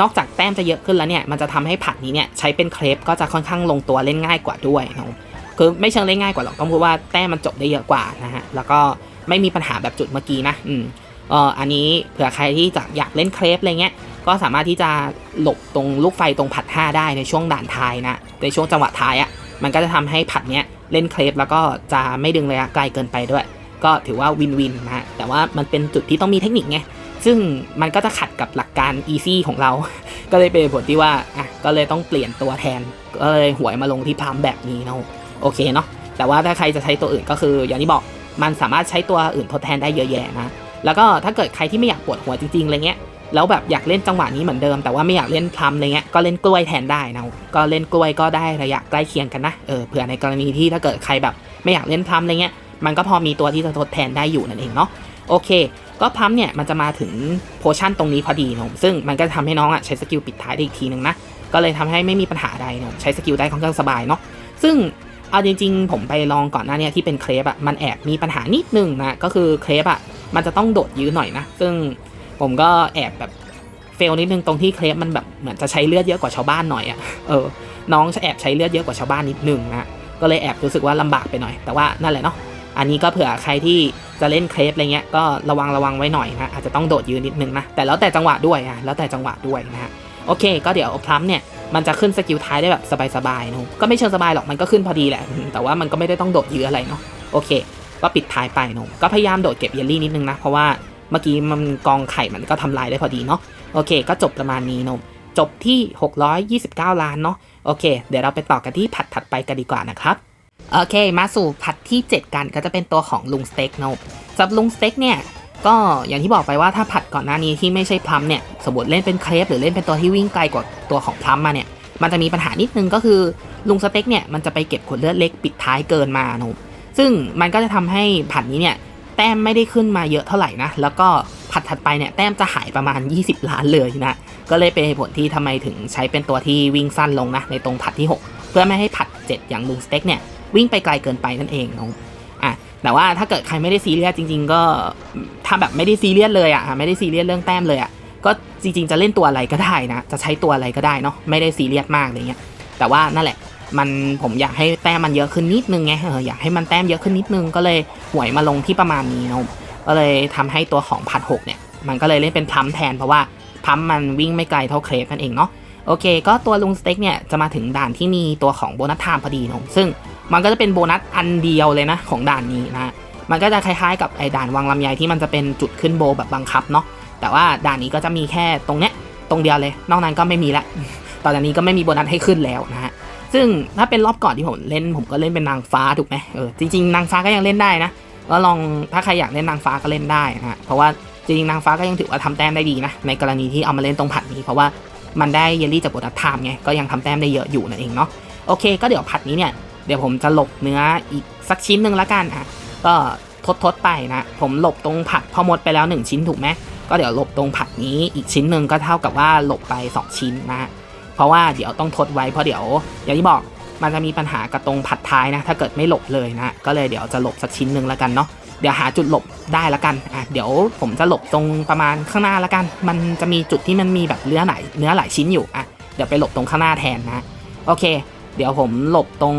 นอกจากแต้มจะเยอะขึ้นแล้วเนี่ยมันจะทำให้ผัดนี้เนี่ยใช้เป็นเครปก็จะค่อนข้างลงตัวเล่นง่ายกว่าด้วยนะคือไม่เชิงเล่นง่ายกว่าหรอกต้องพูดว่าแต้มมันจบได้เยอะกว่านะฮะแล้วก็ไม่มีปัญหาแบบจุดเมื่อกี้นะอืมเอออันนี้เผื่อใครที่จะอยากเล่นเครปอะไรเงี้ยก็สามารถที่จะหลบตรงลูกไฟตรงผัด 5 ได้ในช่วงด่านท้ายนะในช่วงจังหวะท้ายอะ่ะมันก็จะทำให้ผัดเนี้ยเล่นเครปแล้วก็จะไม่ดึงระยะไกลเกินไปด้วย ก็ถือว่าวินวินนะฮะแต่ว่ามันเป็นจุดที่ต้องมีเทคนิคไงซึ่งมันก็จะขัดกับหลักการ easy ของเรา ก็เลยเป็นผลที่ว่าอะก็เลยต้องเปลี่ยนตัวแทน ก็เลยหวยมาลงที่พามแบบนี้เนาะโอเคเนาะแต่ว่าถ้าใครจะใช้ตัวอื่นก็คืออย่างที่บอกมันสามารถใช้ตัวอื่นทดแทนได้เยอะแยะนะแล้วก็ถ้าเกิดใครที่ไม่อยากปวดหัวจริงๆอะไรเงี้ยแล้วแบบอยากเล่นจังหวะนี้เหมือนเดิม แต่ว่าไม่อยากเล่นพลัมอะไรเงี้ยก็เล่นกล้วยแทนได้นะก็เล่นกล้วยก็ได้ระยะใกล้เคียงกันนะเออเผื่อในกรณีที่ถ้าเกิดใครแบบไม่อยากเล่นพลัมอะไรเงี้ย มันก็พอมีตัวที่จะทดแทนได้อยู่นั่นเองเนาะโอเค ก็พัมเนี่ยมันจะมาถึงโพชั่นตรงนี้พอดีนะซึ่งมันก็จะทำให้น้องอะใช้สกิลปิดท้ายได้อีกทีนึงนะก็เลยทำให้ไม่มีปัญหาใดนะใช้สกิลได้ค่อนข้างสบายเนาะซึ่งเอาจริงๆ ผมไปลองก่อนหน้านี้ที่เป็นเครปอะมันแอบมีปัญหานิดนึงนะก็คือเครปอะมันจะต้องโดดยื้อหน่อยนะ ซึ่งผมก็แอบแบบเฟลนิดนึงตรงที่เครปมันแบบเหมือนจะใช้เลือดเยอะกว่าชาวบ้านหน่อยอะเออน้องแอบใช้เลือดเยอะกว่าชาวบ้านนิดนึงนะก็เลยแอบรู้สึกว่าลำบากไปหน่อย แต่ว่านั่นแหละเนาะ อันนี้ก็เผื่อใครที่จะเล่นเครปอะไรเงี้ยก็ระวังระวังไว้หน่อยนะอาจจะต้องโดดยืนนิดนึงนะแต่แล้วแต่จังหวะด้วยอะแล้วแต่จังหวะด้วยนะฮะโอเค ก็เดี๋ยวพลัมเนี่ยมันจะขึ้นสกิลท้ายได้แบบสบายๆนะก็ไม่เชิงสบายหรอกมันก็ขึ้นพอดีแหละ แต่ว่ามันก็ไม่ได้ต้องโดดยืนอะไรเนาะโอเค ก็ปิดท้ายไปนะก็พยายามโดดเก็บเยลลี่นิดนึงนะเพราะว่าเมื่อกี้มันกองไข่มันก็ทำลายได้พอดีเนาะโอเค ก็จบประมาณนี้นอะจบที่ 629 ล้านเนาะโอเค เดี๋ยวเราไปต่อกันที่ผัดถัดไปกันดีกว่านะครับ โอเค มาสู่ผัดที่ 7 กันก็จะเป็นตัวของลุงสเต็กนะสำหรับลุงสเต็กเนี่ยก็อย่างที่บอกไปว่าถ้าผัดก่อนหน้านี้ที่ไม่ใช่พลัมเนี่ยสมมติเล่นเป็นเครปหรือเล่นเป็นตัวที่วิ่งไกลกว่าตัวของพลัมมาเนี่ยมันจะมีปัญหานิดนึงก็คือลุงสเต็กเนี่ยมันจะไปเก็บขวดเลือดเล็กปิดท้ายเกินมานะซึ่งมันก็จะทำให้ผัดนี้เนี่ยแต้มไม่ได้ขึ้นมาเยอะเท่าไหร่นะแล้วก็ผัดถัดไปเนี่ยแต้มจะหายประมาณ 20 ล้านเลยนะก็เลยเป็นเหตุผลที่ทำไมถึงใช้เป็นตัวที่วิ่งสั้นลงนะในตรงผัดที่ 6 เพื่อไม่ให้ผัด 7 อย่างลุงสเต็กเนี่ย วิ่งไปไกลเกินไปนั่นเองเนาะอะแต่ว่าถ้าเกิดใครไม่ได้ซีเรียสจริง ๆ ก็ถ้าแบบไม่ได้ซีเรียสเลยอะไม่ได้ซีเรียสเรื่องแต้มเลยอะก็จริง ๆ จะเล่นตัวอะไรก็ได้นะ จะใช้ตัวอะไรก็ได้เนาะไม่ได้ซีเรียสมากอะไรเงี้ยแต่ว่านั่นแหละมันผมอยากให้แต้มมันเยอะขึ้นนิดนึงไงเอออยากให้มันแต้มเยอะขึ้นนิดนึงก็เลยหวยมาลงที่ประมาณนี้เนาะก็เลยทำให้ตัวของพัดหกเนี่ย มันก็เลยเล่นเป็นพัมแทนเพราะว่าพัมมันวิ่งไม่ไกลเท่าเครปนั่นเองเนาะโอเค ก็ตัวลุงสเต็กเนี่ยจะมาถึงด่านที่มีตัวของโบนัสไทม์พอดีนะซึ่ง มันก็จะเป็นโบนัสอันเดียวเลยนะของด่านนี้นะมันก็จะคล้ายๆกับไอ้ด่านวังลำไยที่มันจะเป็นจุดขึ้นโบแบบบังคับเนาะแต่ว่าด่านนี้ก็จะมีแค่ตรงเนี้ยตรงเดียวเลย นอกนั้นก็ไม่มีละตอนนี้ก็ไม่มีโบนัสให้ขึ้นแล้วนะฮะซึ่งถ้าเป็นรอบก่อนที่ผมเล่นผมก็เล่นเป็นนางฟ้าถูกไหมเออจริงๆนางฟ้าก็ยังเล่นได้นะก็ลองถ้าใครอยากเล่นนางฟ้าก็เล่นได้นะเพราะว่าจริงๆนางฟ้าก็ยังถือว่าทำแต้มได้ดีนะในกรณีที่เอามาเล่นตรงผัดนี้ เพราะว่ามันได้เยลลี่จากโบนัสไทม์ไงก็ยังทำแต้มได้เยอะอยู่นั่นเองเนาะโอเค ก็เดี๋ยวผัดนี้เนี่ย เดี๋ยวผมจะหลบเนื้ออีกสักชิ้นหนึ่งละกันอะก็ทดทดๆไปนะ ผมหลบตรงผัดพอหมดไปแล้ว 1 ชิ้นถูกไหมก็เดี๋ยวหลบตรงผัดนี้อีกชิ้นหนึ่งก็เท่ากับว่าหลบไป 2 ชิ้นนะเพราะว่าเดี๋ยวต้องทดไว้เพราะเดี๋ยวอย่างที่บอกมันจะมีปัญหากับตรงผัดท้ายนะ ถ้าเกิดไม่หลบเลยนะ ก็เลยเดี๋ยวจะหลบสักชิ้นหนึ่งละกันเนาะเดี๋ยวหาจุดหลบได้ละกันอะเดี๋ยวผมจะหลบตรงประมาณข้างหน้าละกัน มันจะมีจุดที่มันมีแบบเนื้อไหนเนื้อหลายชิ้นอยู่อะเดี๋ยวไปหลบตรงข้างหน้าแทนนะโอเค เดี๋ยวผมหลบตรง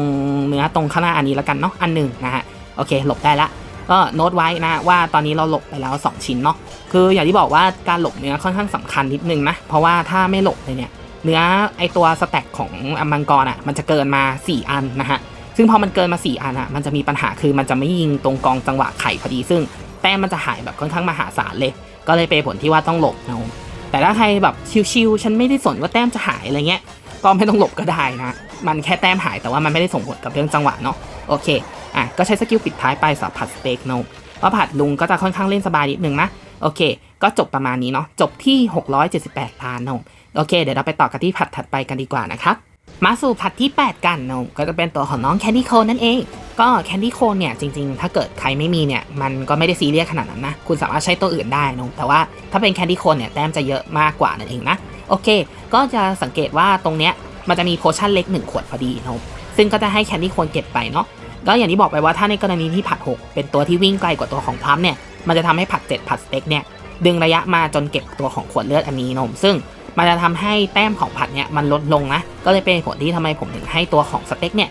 เนื้อตรงข้างหน้าอันนี้แล้วกันเนาะอันหนึ่งนะฮะโอเค หลบได้ละก็โน้ตไว้นะว่าตอนนี้เราหลบไปแล้ว 2 ชิ้นเนาะคืออย่างที่บอกว่าการหลบเนื้อค่อนข้างสำคัญนิดนึงนะเพราะว่าถ้าไม่หลบเลยเนี่ยเนื้อไอตัวสแต็กของอมังกรอะมันจะเกินมา 4 อันนะฮะซึ่งพอมันเกินมา 4 อันอะมันจะมีปัญหาคือมันจะไม่ยิงตรงกองจังหวะไข่พอดี ซึ่งแต้มมันจะหายแบบค่อนข้างมหาศาลเลย ก็เลยเป็นผลที่ว่าต้องหลบนะแต่ถ้าใครแบบชิวๆฉันไม่ได้สนว่าแต้มจะหายอะไรเงี้ยก็ไม่ต้องหลบก็ได้นะ มันแค่แต้มหายแต่ว่ามันไม่ได้ส่งผลกับเรื่องจังหวะเนาะโอเคอะก็ใช้สกิลปิดท้ายไปสับผัดสเต็กนาะเพราผัดลุงก็จะค่อนข้างเล่นสบายนิดนึงนะโอเค ก็จบประมาณนี้เนาะจบที่ 678 ล้านเนาะโอเค เดี๋ยวเราไปต่อกันที่ผัดถัดไปกันดีกว่านะครับมาสู่ผัดที่ 8 กันนาะก็จะเป็นตัวของน้องแคนดี้โคนนั่นเอง ก็แคนดี้โคนเนี่ยจริงๆ ถ้าเกิดใครไม่มีเนี่ย มันก็ไม่ได้ซีเรียสขนาดนั้นนะ คุณสามารถใช้ตัวอื่นได้นาะแต่ว่าถ้าเป็นแคนดี้โคนเนี่ยแต้มจะเยอะมากกว่านั่นเองนะ โอเค ก็จะสังเกตว่าตรงเนี้ย มันจะมีโพชั่นเล็ก 1 ขวดพอดีเนาะซึ่งก็จะให้แคนดี้โคนเก็บไปเนาะก็อย่างที่บอกไปว่าถ้าในกรณีที่ผัด 6 เป็นตัวที่วิ่งไกลกว่าตัวของพัมเนี่ยมันจะทำให้ผัด 7 ผัดสเต็กเนี่ยดึงระยะมาจนเก็บตัวของขวดเลือดอันนี้นม ซึ่งมันจะทำให้แต้มของผัดเนี่ยมันลดลงนะก็เลยเป็นผลที่ทำไมผมถึงให้ตัวของสเต็กเนี่ย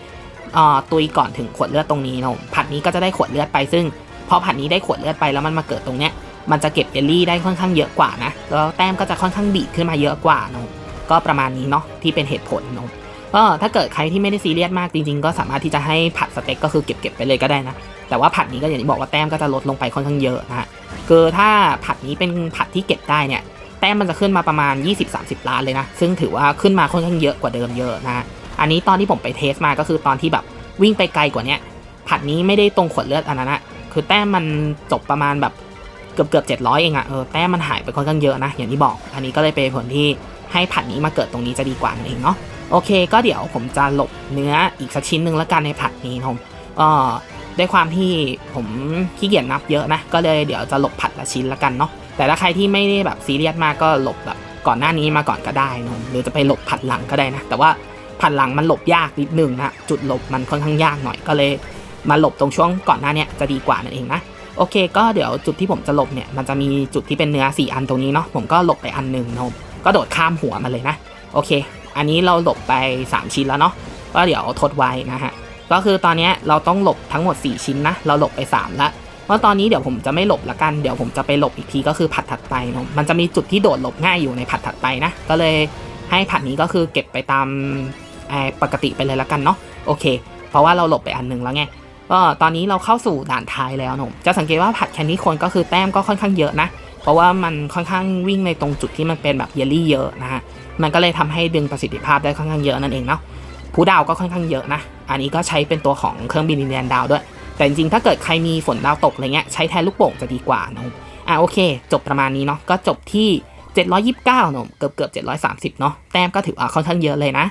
เอ่อตุยก่อนถึงขวดเลือดตรงนี้นมผัดนี้ก็จะได้ขวดเลือดไป ซึ่งพอผัดนี้ได้ขวดเลือดไปแล้วมันมาเกิดตรงเนี้ยมันจะเก็บเยลลี่ได้ค่อนข้างเยอะกว่านะแล้วแต้มก็จะค่อนข้างดีดขึ้นมาเยอะกว่านม ก็ประมาณนี้เนาะที่เป็นเหตุผลเนมก็ถ้าเกิดใครที่ไม่ได้ซีเรียสมากจริง ๆ ก็สามารถที่จะให้ผัดสเต็กก็คือเก็บๆไปเลยก็ได้นะแต่ว่าผัดนี้ก็อย่างที่บอกว่าแต้มก็จะลดลงไปค่อนข้างเยอะนะฮะคือถ้าผัดนี้เป็นผัดที่เก็บได้เนี่ยแต้มมันจะขึ้นมาประมาณ 20-30 ล้านเลยนะ ซึ่งถือว่าขึ้นมาค่อนข้างเยอะกว่าเดิมเยอะนะอันนี้ตอนที่ผมไปเทสมาก็คือตอนที่แบบวิ่งไปไกลกว่านี้ผัดนี้ไม่ได้ตรงขวดเลือดอันนั้นนะคือแต้มมันจบประมาณแบบเกือบเกือบเจ็ดร้อยเองอะเออแต้มมันหายไปค่อนข้างเยอะนะอย่างที่บอก อันนี้ก็เลยเป็นผลที่ ให้ผัดนี้มาเกิดตรงนี้จะดีกว่านั่นเองเนาะโอเค ก็เดี๋ยวผมจะหลบเนื้ออีกสักชิ้นหนึ่งแล้วกันในผัดนี้ผมก็ด้วยความที่ผมขี้เกียจนับเยอะนะ ก็เลยเดี๋ยวจะหลบผัดละชิ้นละกันเนาะแต่ถ้าใครที่ไม่ได้แบบซีเรียสมากก็หลบแบบก่อนหน้านี้มาก่อนก็ได้นอะหรือจะไปหลบผัดหลังก็ได้นะ แต่ว่าผัดหลังมันหลบยากนิดนึงนะจุดหลบมันค่อนข้างยากหน่อยก็เลยมาหลบตรงช่วงก่อนหน้าเนี้ยจะดีกว่านั่นเองนะโอเค ก็เดี๋ยวจุดที่ผมจะหลบเนี่ยมันจะมีจุดที่เป็นเนื้อ 4 อันตรงนี้เนาะผมก็หลบไปอันหนึ่งนะ ก็โดดข้ามหัวมันเลยนะ โอเค อันนี้เราหลบไป 3 ชิ้นแล้วเนาะก็เดี๋ยวทดไว้นะฮะก็คือตอนนี้เราต้องหลบทั้งหมด 4 ชิ้นนะ เราหลบไป 3ล้วเพราะตอนนี้เดี๋ยวผมจะไม่หลบละกัน เดี๋ยวผมจะไปหลบอีกทีก็คือผัดถัดไปเนาะ มันจะมีจุดที่โดดหลบง่ายอยู่ในผัดถัดไปนะ ก็เลยให้ผัดนี้ก็คือเก็บไปตามปกติไปเลยละกันเนาะ โอเค เพราะว่าเราหลบไปอันหนึ่งแล้วไง ก็ตอนนี้เราเข้าสู่ด่านท้ายแล้วเนอะจะสังเกตว่าผัดแคนดี้คนก็คือแต้มก็ค่อนข้างเยอะนะ เพราะว่ามันค่อนข้างวิ่งในตรงจุดที่มันเป็นแบบเยลลี่เยอะนะฮะมันก็เลยทำให้ดึงประสิทธิภาพได้ค่อนข้างเยอะนั่นเองเนาะผู้ดาวก็ค่อนข้างเยอะนะ อันนี้ก็ใช้เป็นตัวของเครื่องบินดินแดนดาวด้วย แต่จริงๆ ถ้าเกิดใครมีฝนดาวตกอะไรเงี้ยใช้แทนลูกโป่งจะดีกว่าเนอะอะโอเค จบประมาณนี้เนาะก็จบที่ 729เนอะเกือบเกือบ730 เนาะแต้มก็ถือว่าค่อนข้างเยอะเลยนะ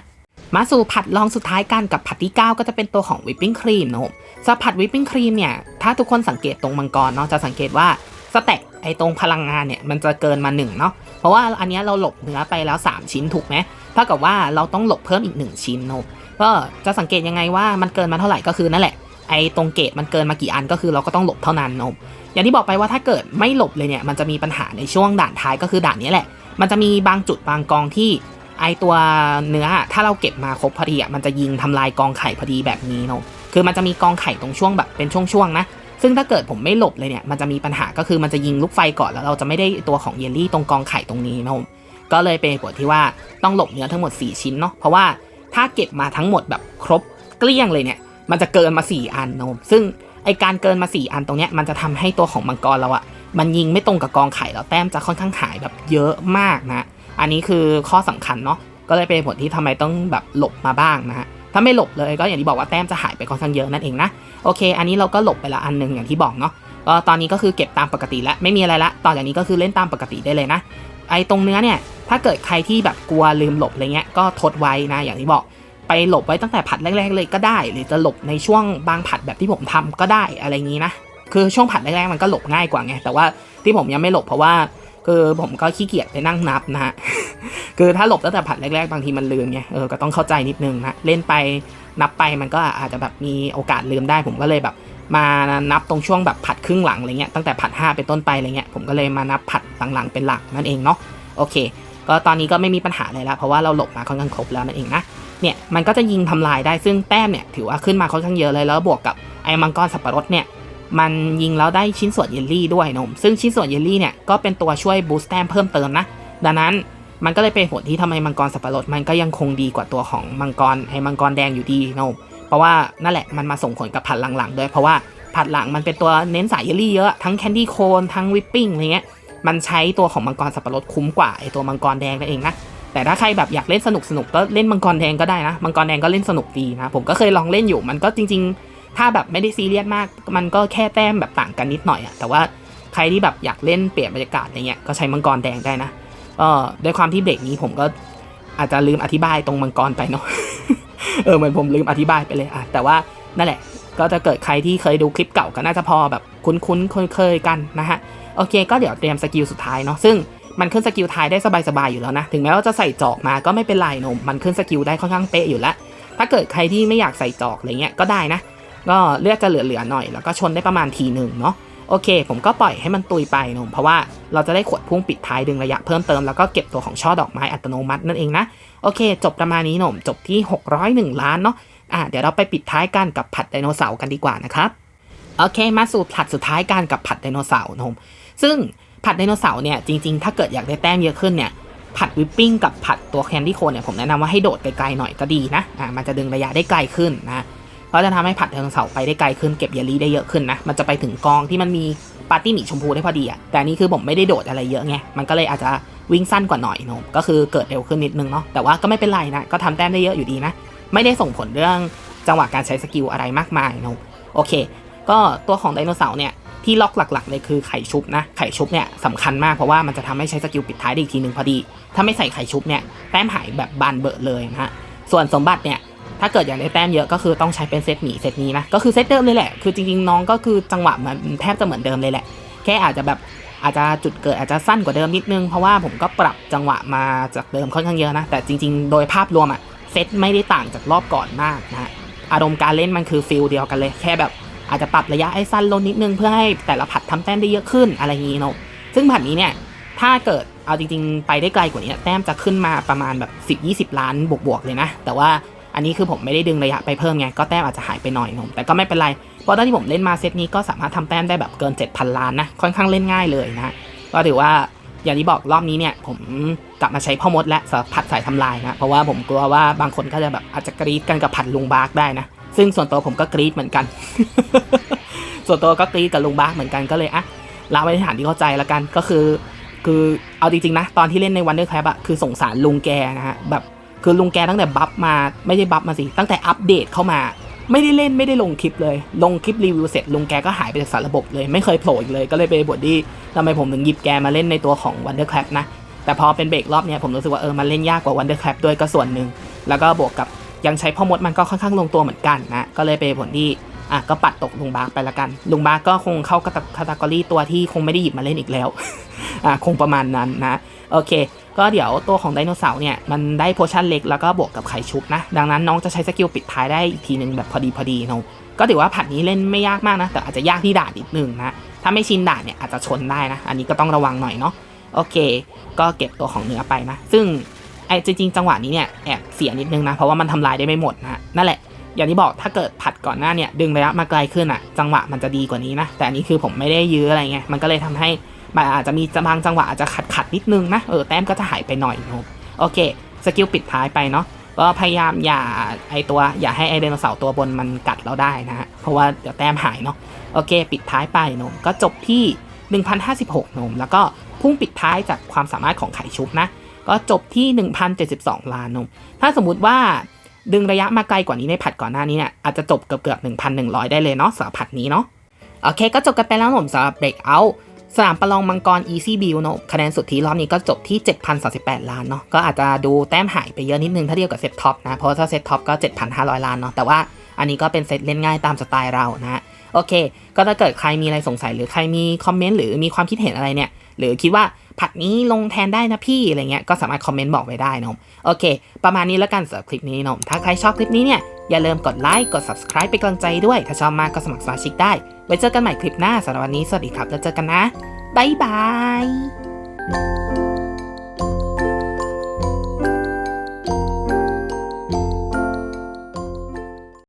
มาสู่ผัดลองสุดท้ายกันกับผัดที่ 9 ก็จะเป็นตัวของวิปปิ้งครีมนะผมสำหรับผัดวิปปิ้งครีมเนี่ย ถ้าทุกคนสังเกตตรงมังกรเนาะจะสังเกตว่าสแต็ก ไอตรงพลังงานเนี่ยมันจะเกินมา1เนาะเพราะว่าอันนี้เราหลบเนื้อไปแล้ว 3 ชิ้นถูกไหมเท่ากับว่าเราต้องหลบเพิ่มอีก 1 ชิ้นเนาะก็จะสังเกตยังไงว่ามันเกินมาเท่าไหร่ก็คือนั่นแหละไอตรงเกตมันเกินมากี่อันก็คือเราก็ต้องหลบเท่านั้นเนาะอย่างที่บอกไปว่าถ้าเกิดไม่หลบเลยเนี่ยมันจะมีปัญหาในช่วงด่านท้ายก็คือด่านนี้แหละ มันจะมีบางจุดบางกองที่ไอตัวเนื้อถ้าเราเก็บมาครบพอดีอะมันจะยิงทำลายกองไข่พอดีแบบนี้เนาะคือมันจะมีกองไข่ตรงช่วงแบบเป็นช่วงๆนะ ซึ่งถ้าเกิดผมไม่หลบเลยเนี่ยมันจะมีปัญหาก็คือมันจะยิงลูกไฟก่อนแล้วเราจะไม่ได้ตัวของเยลลี่ตรงกองไข่ตรงนี้เนาะก็เลยเป็นผลที่ว่าต้องหลบเนื้อทั้งหมด 4 ชิ้นเนาะเพราะว่าถ้าเก็บมาทั้งหมดแบบครบเกลี้ยงเลยเนี่ยมันจะเกินมา 4 อันเนาะซึ่งไอการเกินมา 4 อันตรงเนี้ยมันจะทำให้ตัวของมังกรเราอะมันยิงไม่ตรงกับกองไข่แล้วแต้มจะค่อนข้างหายแบบเยอะมากนะ อันนี้คือข้อสำคัญเนาะก็เลยเป็นผลที่ทำไมต้องแบบหลบมาบ้างนะฮะ ถ้าไม่หลบเลยก็อย่างที่บอกว่าแต้มจะหายไปค่อนข้างเยอะนั่นเองนะโอเค อันนี้เราก็หลบไปละอันหนึ่งอย่างที่บอกเนาะก็ตอนนี้ก็คือเก็บตามปกติแล้วไม่มีอะไรละต่อจากนี้ก็คือเล่นตามปกติได้เลยนะ ไอ้ตรงเนื้อเนี่ยถ้าเกิดใครที่แบบกลัวลืมหลบอะไรเงี้ยก็ทดไว้นะอย่างที่บอกไปหลบไว้ตั้งแต่ผัดแรก ๆ เลยก็ได้ หรือจะหลบในช่วงบางผัดแบบที่ผมทำก็ได้อะไรงนี้นะคือช่วงผัดแรกๆมันก็หลบง่ายกว่าไงแต่ว่าที่ผมยังไม่หลบเพราะว่า คือผมก็ขี้เกียจไปนั่งนับนะฮะคือถ้าหลบตั้งแต่ผัดแรกๆบางทีมันลืมไงเออก็ต้องเข้าใจนิดนึงนะเล่นไปนับไปมันก็อาจจะแบบมีโอกาสลืมได้ ผมก็เลยแบบมานับตรงช่วงแบบผัดครึ่งหลังอะไรเงี้ยตั้งแต่ผัด 5 เป็นต้นไปอะไรเงี้ยผมก็เลยมานับผัดหลังๆเป็นหลักนั่นเองเนาะโอเค ก็ตอนนี้ก็ไม่มีปัญหาเลยละเพราะว่าเราหลบมาค่อนข้างครบแล้วนั่นเองนะเนี่ยมันก็จะยิงทำลายได้ซึ่งแต้มเนี่ยถือว่าขึ้นมาค่อนข้างเยอะเลยแล้วบวกกับไอ้มังกรสับปะรดเนี่ย มันยิงแล้วได้ชิ้นส่วนเยลลี่ด้วยนมซึ่งชิ้นส่วนเยลลี่เนี่ยก็เป็นตัวช่วยบูสต์แต้มเพิ่มเติมนะ ดังนั้นมันก็เลยเป็นผลที่ทำไมมังกรสับปะรดมันก็ยังคงดีกว่าตัวของมังกรไอ้มังกรแดงอยู่ดีนมเพราะว่านั่นแหละมันมาส่งผลกับผัดหลังๆด้วยเพราะว่าผัดหลังมันเป็นตัวเน้นสายเยลลี่เยอะทั้งแคนดี้โคนทั้งวิปปิ้งอะไรเงี้ยมันใช้ตัวของมังกรสับปะรดคุ้มกว่าไอ้ตัวมังกรแดงนั่นเองนะแต่ถ้าใครแบบอยากเล่นสนุกสนุกก็เล่นมังกรแดงก็ได้นะมังกรแดงก็เล่นสนุกดีนะผมก็เคยลองเล่นอยู่มันก็จริง ๆ ถ้าแบบไม่ได้ซีเรียสมาก มันก็แค่แต้มแบบต่างกันนิดหน่อยอะแต่ว่าใครที่แบบอยากเล่นเปลี่ยนบรรยากาศอะไรเงี้ยก็ใช้มังกรแดงได้นะก็ด้วยความที่เบรกนี้ผมก็อาจจะลืมอธิบายตรงมังกรไปเนาะเออเหมือนผมลืมอธิบายไปเลยอะแต่ว่านั่นแหละ ก็จะเกิดใครที่เคยดูคลิปเก่าก็น่าจะพอแบบคุ้นๆคุ้นเคยกันนะฮะโอเค ก็เดี๋ยวเตรียมสกิลสุดท้ายเนาะซึ่งมันขึ้นสกิลท้ายได้สบายๆอยู่แล้วนะ ถึงแม้ว่าจะใส่จอกมาก็ไม่เป็นไรนมมันขึ้นสกิลได้ค่อนข้างเป๊ะอยู่แล้ว ถ้าเกิดใครที่ไม่อยากใส่จอกอะไรเงี้ยก็ได้นะ ก็เลือกจะเหลือๆหน่อย แล้วก็ชนได้ประมาณทีหนึ่งเนาะโอเค ผมก็ปล่อยให้มันตุยไปนมเพราะว่าเราจะได้ขวดพุ่งปิดท้ายดึงระยะเพิ่มเติมแล้วก็เก็บตัวของช่อดอกไม้อัตโนมัตินั่นเองนะโอเค จบประมาณนี้นมจบที่ 601 ล้านเนาะอะเดี๋ยวเราไปปิดท้ายกันกับผัดไดโนเสาร์กันดีกว่านะครับโอเค มาสู่ผัดสุดท้ายกันกับผัดไดโนเสาร์นมซึ่งผัดไดโนเสาร์เนี่ยจริงๆ ถ้าเกิดอยากได้แต้มเยอะขึ้นเนี่ยผัดวิปปิ้งกับผัดตัวแคนดี้โคนเนี่ยผมแนะนำว่าให้โดดไกลๆหน่อยก็ดีนะอ่ามันจะดึงระยะได้ไกลขึ้นนะ เพราะจะทำให้ผัดไดโนเสาร์ไปได้ไกลขึ้นเก็บเยลลี่ได้เยอะขึ้นนะ มันจะไปถึงกองที่มันมีปาร์ตี้หมีชมพูได้พอดีอะแต่นี้คือผมไม่ได้โดดอะไรเยอะไง มันก็เลยอาจจะวิ่งสั้นกว่าหน่อยนมก็คือเกิดเร็วขึ้นนิดนึงเนาะ แต่ว่าก็ไม่เป็นไรนะ ก็ทำแต้มได้เยอะอยู่ดีนะ ไม่ได้ส่งผลเรื่องจังหวะการใช้สกิลอะไรมากมายนมโอเค ก็ตัวของไดโนเสาร์เนี่ยที่ล็อกหลักๆเลยคือไข่ชุบนะ ไข่ชุบเนี่ยสำคัญมากเพราะว่ามันจะทำให้ใช้สกิลปิดท้ายได้อีกทีหนึ่งพอดี ถ้าไม่ใส่ไข่ชุบเนี่ยแต้มหายแบบบานเบอะเลยนะฮะ ส่วนสมบัติเนี่ย ถ้าเกิดอยากได้แต้มเยอะก็คือต้องใช้เป็นเซตหมีเซตนี้นะ ก็คือเซตเดิมเลยแหละ คือจริงๆน้องก็คือจังหวะมันแทบจะเหมือนเดิมเลยแหละ แค่อาจจะแบบอาจจะจุดเกิดอาจจะสั้นกว่าเดิมนิดนึง เพราะว่าผมก็ปรับจังหวะมาจากเดิมค่อนข้างเยอะนะ แต่จริงๆ โดยภาพรวมอะเซตไม่ได้ต่างจากรอบก่อนมากนะฮะ อารมณ์การเล่นมันคือฟิลเดียวกันเลย แค่แบบอาจจะปรับระยะให้สั้นลงนิดนึงเพื่อให้แต่ละผัดทำแต้มได้เยอะขึ้นอะไรอย่างนี้เนาะ ซึ่งผัดนี้เนี่ยถ้าเกิดเอาจริงๆ ไปได้ไกลกว่านี้แต้มจะขึ้นมาประมาณแบบ 10-20 ล้านบวกๆเลยนะ แต่ว่า อันนี้คือผมไม่ได้ดึงระยะไปเพิ่มไง ก็แต้มอาจจะหายไปหน่อยนมแต่ก็ไม่เป็นไร เพราะตอนที่ผมเล่นมาเซตนี้ก็สามารถทำแต้มได้แบบเกิน 7,000 ล้านนะ ค่อนข้างเล่นง่ายเลยนะก็ถือว่าอย่างที่บอกรอบนี้เนี่ยผมกลับมาใช้พ่อมดและผัดสายทำลายนะ เพราะว่าผมกลัวว่าบางคนก็จะแบบอาจจะกรี๊ดกันกับผัดลุงบาร์กได้นะ ซึ่งส่วนตัวผมก็กรี๊ดเหมือนกัน ส่วนตัวก็กรีดกับลุงบาร์กเหมือนกันก็เลยอะลาไว้ในฐานที่เข้าใจละกันก็คือคือเอาจริงๆนะ ตอนที่เล่นในวันเดอร์แคลอะคือสงสารลุงแกนะฮะแบบ คือลุงแกตั้งแต่บัฟมาไม่ได้บัฟมาสิตั้งแต่อัปเดตเข้ามา ไม่ได้เล่นไม่ได้ลงคลิปเลย ลงคลิปรีวิวเสร็จลุงแกก็หายไปจากสารระบบเลยไม่เคยโผล่อีกเลยก็เลยไปบทที่ทำไมผมถึงหยิบแกมาเล่นในตัวของ Wonder Clap นะ แต่พอเป็นเบรกรอบเนี้ยผมรู้สึกว่าเออมันเล่นยากกว่า Wonder Clap ด้วยก็ส่วนหนึ่งแล้วก็บวกกับยังใช้พ่อมดมันก็ค่อนข้างลงตัวเหมือนกันนะก็เลยไปผลที่อะก็ปัดตกลุงบาร์ไปละกัน ลุงบาร์ก็คงเข้ากับคาตากรีตัวที่คงไม่ได้หยิบมาเล่นอีกแล้วอะคงประมาณนั้นนะโอเค ก็เดี๋ยวตัวของไดโนเสาร์เนี่ยมันได้โพชั่นเล็กแล้วก็บวกกับไข่ชุบนะ ดังนั้นน้องจะใช้สกิลปิดท้ายได้อีกทีหนึ่งแบบพอดีพอดีเนาะก็ถือว่าผัดนี้เล่นไม่ยากมากนะ แต่อาจจะยากที่ด่านนิดนึงนะ ถ้าไม่ชินด่านเนี่ยอาจจะชนได้นะ อันนี้ก็ต้องระวังหน่อยเนาะโอเค ก็เก็บตัวของเนื้อไปนะ ซึ่งไอ้จริงๆจังหวะนี้เนี่ยแอบเสียนิดนึงนะเพราะว่ามันทำลายได้ไม่หมดนะนั่นแหละอย่างที่บอกถ้าเกิดผัดก่อนหน้าเนี่ยดึงระยะมาไกลขึ้นอะจังหวะมันจะดีกว่านี้นะ แต่อันนี้คือผมไม่ได้ยื้ออะไรเงี้ยมันก็เลยทำให้ มันอาจจะมีบางจังหวะอาจจะขัดขัดนิดนึงนะเออแต้มก็จะหายไปหน่อยนะโอเคสกิลปิดท้ายไปเนาะก็พยายามอย่าไอตัวอย่าให้ไอไดนเสาร์ตัวบนมันกัดเราได้นะฮะเพราะว่าเดี๋ยวแต้มหายเนาะโอเค ปิดท้ายไปนมก็จบที่ 1056นมแล้วก็พุ่งปิดท้ายจากความสามารถของไข่ชุบนะก็จบที่ 1072 ล้านนมถ้าสมมุติว่าดึงระยะมาไกลกว่านี้ในผัดก่อนหน้านี้เนี่ยอาจจะจบเกือบเกือบ1,100 ได้เลยเนาะสำหรับผัดนี้เนาะโอเคก็จบกันไปแล้วผมสำหรับ Breakout สนามประลองมังกร Easy Build เนอะคะแนนสุดที่รอบนี้ก็จบที่ 7,038 ล้านเนาะก็อาจจะดูแต้มหายไปเยอะนิดนึงถ้าเทียบกับเซตท็อปนะเพราะถ้าเซตท็อปก็ 7,500 ล้านเนาะแต่ว่าอันนี้ก็เป็นเซตเล่นง่ายตามสไตล์เรานะโอเค ก็ถ้าเกิดใครมีอะไรสงสัยหรือใครมีคอมเมนต์หรือมีความคิดเห็นอะไรเนี่ย หรือคิดว่าผัดนี้ลงแทนได้นะพี่อะไรเงี้ยก็สามารถคอมเมนต์บอกไว้ได้นะโอเค ประมาณนี้แล้วกันสำหรับคลิปนี้นะถ้าใครชอบคลิปนี้เนี่ย อย่าลืมกดไลค์กด subscribe เป็นกำลังใจด้วย ถ้าชอบมากก็สมัครสมาชิกได้ ไว้เจอกันใหม่คลิปหน้าสำหรับวันนี้สวัสดีครับแล้วเจอกันนะบ๊ายบาย